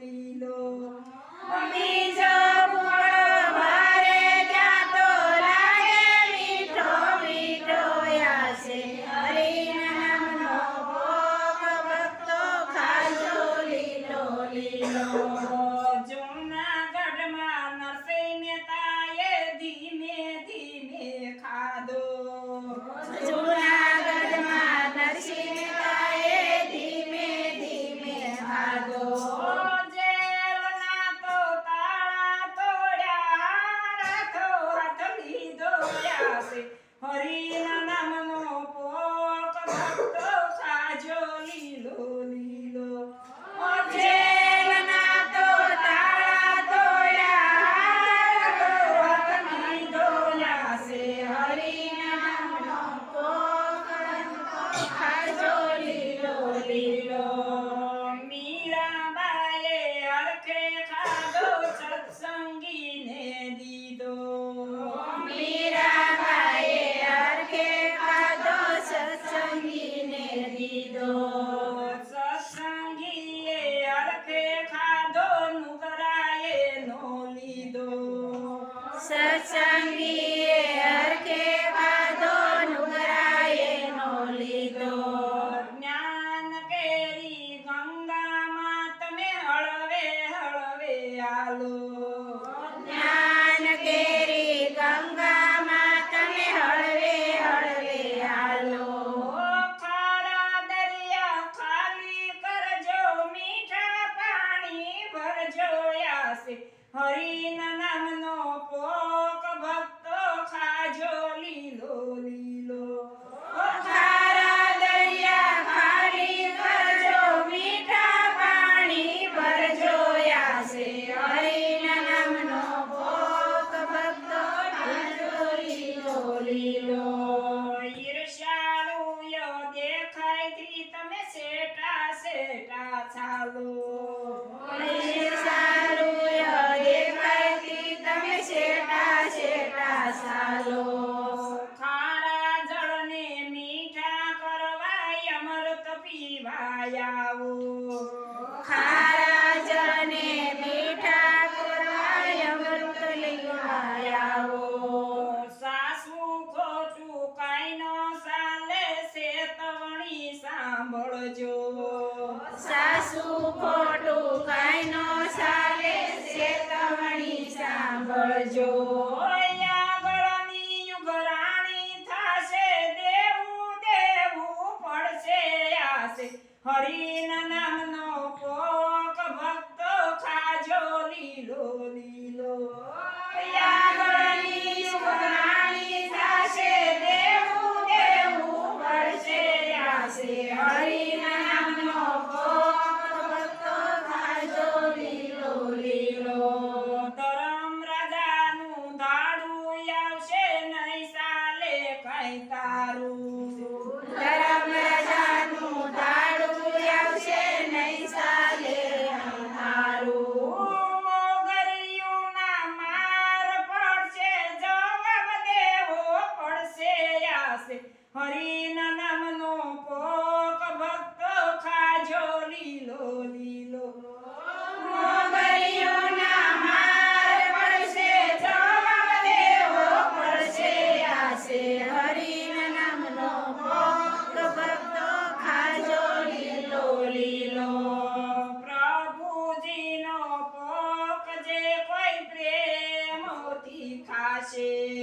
দিল আমি যাব আমারে যত লাগে মিঠো মিঠো আসে হরি নাম নবক ভক্ত খাজো লীল লীল Thank you. સાંભળજો. સાસુ ખોટું કઈ નો ચાલે શેતવણી સાંભળજો. હરિના નામનો પો 心.